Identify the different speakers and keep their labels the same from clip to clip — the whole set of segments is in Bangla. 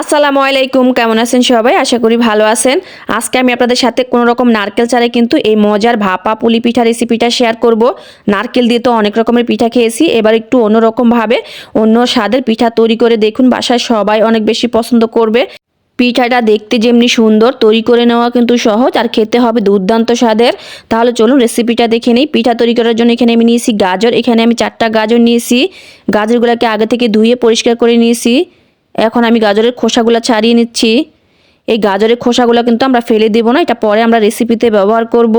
Speaker 1: আসসালামু আলাইকুম, কেমন আছেন সবাই? আশা করি ভালো আছেন। আজকে আমি আপনাদের সাথে কোনো রকম নারকেল ছাড়াই কিন্তু এই মজার ভাপা পুলি পিঠা রেসিপিটা শেয়ার করব। নারকেল দিয়ে তো অনেক রকমের পিঠা খেয়েছি। এবার একটু অন্যরকমভাবে অন্য স্বাদের পিঠা তৈরি করে দেখুন। বাসায় সবাই অনেক বেশি পছন্দ করবে। পিঠাটা দেখতে যেমনি সুন্দর, তৈরি করে নেওয়া কিন্তু সহজ আর খেতে হবে দুর্দান্ত স্বাদের। তাহলে চলুন রেসিপিটা দেখে নিই। পিঠা তৈরি করার জন্য এখানে আমি নিয়েছি গাজর। এখানে আমি চারটা গাজর নিয়েছি। গাজরগুলোকে আগে থেকে ধুয়ে পরিষ্কার করে নিয়েছি। এখন আমি গাজরের খোসাগুলো ছাড়িয়ে নিচ্ছি। এই গাজরের খোসাগুলো কিন্তু আমরা ফেলে দেবো না, এটা পরে আমরা রেসিপিতে ব্যবহার করব।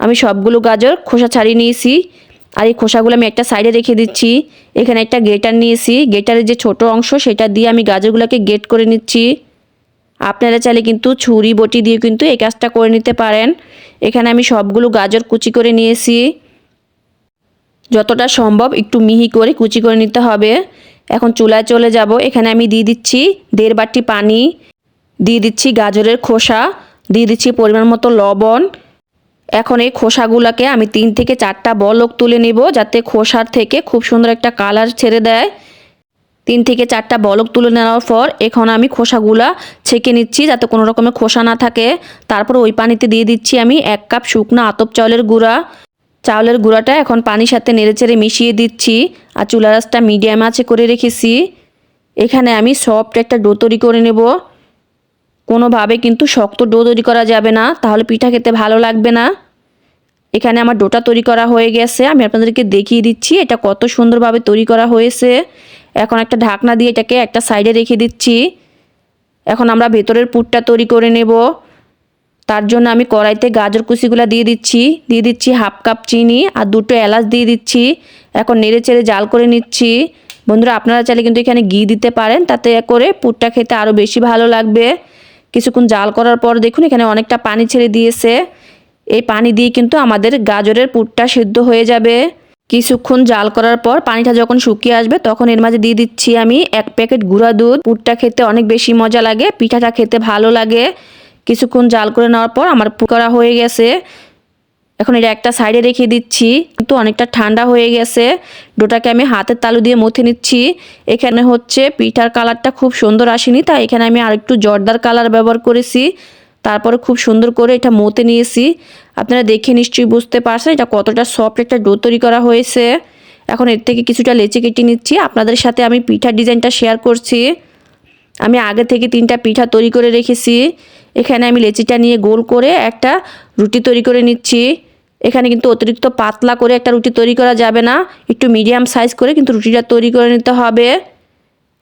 Speaker 1: আমি সবগুলো গাজর খোসা ছাড়িয়ে নিয়েছি, আর এই খোসাগুলো আমি একটা সাইডে রেখে দিচ্ছি। এখানে একটা গেটার নিয়েছি গেটারের যে ছোট অংশ সেটা দিয়ে আমি গাজরগুলোকে গেট করে নিচ্ছি। আপনারা চাইলে কিন্তু ছুরি, বটি দিয়ে কিন্তু এই কাজটা করে নিতে পারেন। এখানে আমি সবগুলো গাজর কুচি করে নিয়েছি। যতটা সম্ভব একটু মিহি করে কুচি করে নিতে হবে। এখন চুলায় চলে যাব। এখানে আমি দিয়ে দিচ্ছি দেড় বাটি পানি, দিয়ে দিচ্ছি গাজরের খোসা, দিয়ে দিচ্ছি পরিমাণ মতো লবণ। এখন এই খোসাগুলোকে আমি তিন থেকে চারটা বলক তুলে নেব যাতে খোসার থেকে খুব সুন্দর একটা কালার ছেড়ে দেয়। তিন থেকে চারটা বলক তুলে নেওয়ার পর এখন আমি খোসাগুলা ছেঁকে নিচ্ছি যাতে কোনো রকমের খোসা না থাকে। তারপর ওই পানিতে দিয়ে দিচ্ছি আমি এক কাপ শুকনো আতপ চাউলের গুঁড়া। চাউলের গুঁড়াটা এখন পানির সাথে নেড়েচেড়ে মিশিয়ে দিচ্ছি আর চুলা রাসটা মিডিয়াম আছে করে রেখেছি। এখানে আমি সফট একটা ডো তৈরি করে নেব। কোনোভাবে কিন্তু শক্ত ডো তৈরি করা যাবে না, তাহলে পিঠা খেতে ভালো লাগবে না। এখানে আমার ডোটা তৈরি করা হয়ে গেছে, আমি আপনাদেরকে দেখিয়ে দিচ্ছি এটা কত সুন্দরভাবে তৈরি করা হয়েছে। এখন একটা ঢাকনা দিয়ে এটাকে একটা সাইডে রেখে দিচ্ছি। এখন আমরা ভেতরের পুরটা তৈরি করে নেব। তার জন্য আমি কড়াইতে গাজর কুচিগুলো দিয়ে দিচ্ছি। দিয়ে দিচ্ছি হাফ কাপ চিনি আর দুটো এলাচ দিয়ে দিচ্ছি। এখন নেড়ে চেড়ে জাল করে নিচ্ছি। বন্ধুরা, আপনারা চাইলে কিন্তু এখানে ঘি দিতে পারেন। তাতে করে পুরটা খেতে আরও বেশি ভালো লাগবে। কিছুক্ষণ জাল করার পর দেখুন, এখানে অনেকটা পানি ছেড়ে দিয়েছে। এই পানি দিয়ে কিন্তু আমাদের গাজরের পুরটা সিদ্ধ হয়ে যাবে। কিছুক্ষণ জাল করার পর পানিটা যখন শুকিয়ে আসবে, তখন এর মাঝে দিয়ে দিচ্ছি আমি এক প্যাকেট গুঁড়া দুধ। পুরটা খেতে অনেক বেশি মজা লাগে, পিঠাটা খেতে ভালো লাগে। কিছুক্ষণ জাল করে নেওয়ার পর আমার করা হয়ে গেছে। এখন এটা একটা সাইডে রেখে দিচ্ছি, কিন্তু অনেকটা ঠান্ডা হয়ে গেছে। ডোটাকে আমি হাতের তালু দিয়ে মথে নিচ্ছি। এখানে হচ্ছে পিঠার কালারটা খুব সুন্দর আসেনি, তাই এখানে আমি আরেকটু জর্দার কালার ব্যবহার করেছি। তারপরে খুব সুন্দর করে এটা মতে নিয়েছি। আপনারা দেখে নিশ্চয়ই বুঝতে পারছেন এটা কতটা সফট একটা ডো তৈরি করা হয়েছে। এখন এর থেকে কিছুটা লেচি কেটে নিচ্ছি। আপনাদের সাথে আমি পিঠার ডিজাইনটা শেয়ার করছি। আমি আগে থেকে তিনটা পিঠা তৈরি করে রেখেছি। এখানে আমি লেচিটা নিয়ে গোল করে একটা রুটি তৈরি করে নিচ্ছি। এখানে কিন্তু অতিরিক্ত পাতলা করে একটা রুটি তৈরি করা যাবে না। একটু মিডিয়াম সাইজ করে কিন্তু রুটিটা তৈরি করে নিতে হবে।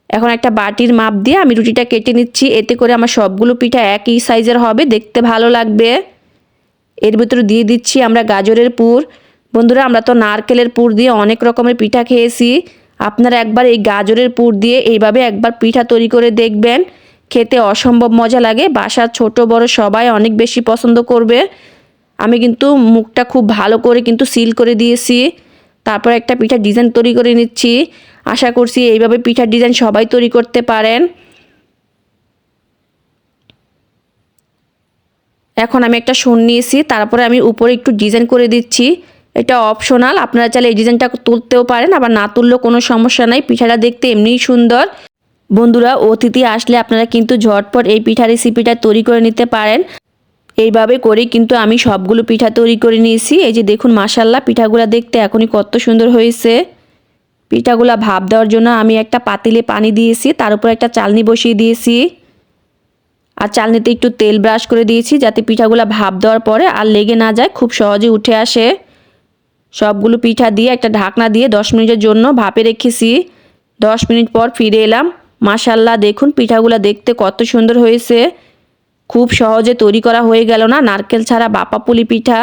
Speaker 1: এখন একটা বাটির মাপ দিয়ে আমি রুটিটা কেটে নিচ্ছি। এতে করে আমার সবগুলো পিঠা একই সাইজের হবে, দেখতে ভালো লাগবে। এর ভিতরে দিয়ে দিচ্ছি আমরা গাজরের পুর। বন্ধুরা, আমরা তো নারকেলের পুর দিয়ে অনেক রকমের পিঠা খেয়েছি। আপনারা একবার এই গাজরের পুর দিয়ে এইভাবে একবার পিঠা তৈরি করে দেখবেন। খেতে অসম্ভব মজা লাগে। বাসার ছোট বড় সবাই অনেক বেশি পছন্দ করবে। আমি কিন্তু মুখটা খুব ভালো করে কিন্তু সিল করে দিয়েছি। তারপর একটা পিঠা ডিজাইন তৈরি করে নিচ্ছি। আশা করছি এইভাবে পিঠার ডিজাইন সবাই তৈরি করতে পারেন। এখন আমি একটা শোন নিয়েছি। তারপরে আমি উপরে একটু ডিজাইন করে দিচ্ছি। এটা অপশনাল আপনারা চাইলে এই ডিজাইনটা তুলতেও পারেন, আবার না তুললেও কোনো সমস্যা নাই। পিঠাটা দেখতে এমনিই সুন্দর। বন্ধুরা, অতিথি আসলে আপনারা কিন্তু ঝটপট এই পিঠা রেসিপিটা তৈরি করে নিতে পারেন। এইভাবে করে কিন্তু আমি সবগুলো পিঠা তৈরি করে নিয়েছি। এই যে দেখুন মাসাল্লাহ পিঠাগুলো দেখতে এখনই কত সুন্দর হয়েছে। পিঠাগুলা ভাপ দেওয়ার জন্য আমি একটা পাতিলে পানি দিয়েছি, তার উপর একটা চালনি বসিয়ে দিয়েছি। আর চালনিতে একটু তেল ব্রাশ করে দিয়েছি, যাতে পিঠাগুলো ভাপ দেওয়ার পরে আর লেগে না যায়, খুব সহজে উঠে আসে। সবগুলো পিঠা দিয়ে, একটা ঢাকনা দিয়ে দশ মিনিটের জন্য ভাপে রেখেছি। দশ মিনিট পর ফিরে এলাম। মাসাল্লাহ দেখুন পিঠাগুলো দেখতে কত সুন্দর হয়েছে। খুব সহজে তৈরি করা হয়ে গেল না, নারকেল ছাড়া বাপা পুলি পিঠা।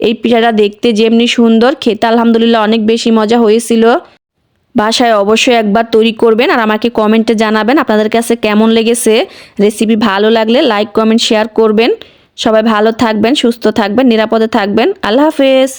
Speaker 1: এই পিঠাটা দেখতে যেমনি সুন্দর, খেতে আলহামদুলিল্লাহ অনেক বেশি মজা হয়েছিল। বাসায় অবশ্যই একবার তৈরি করবেন আর আমাকে কমেন্টে জানাবেন আপনাদের কাছে কেমন লেগেছে। রেসিপি ভালো লাগলে লাইক, কমেন্ট, শেয়ার করবেন। সবাই ভালো থাকবেন, সুস্থ থাকবেন, নিরাপদে থাকবেন। আল্লাহ হাফেজ।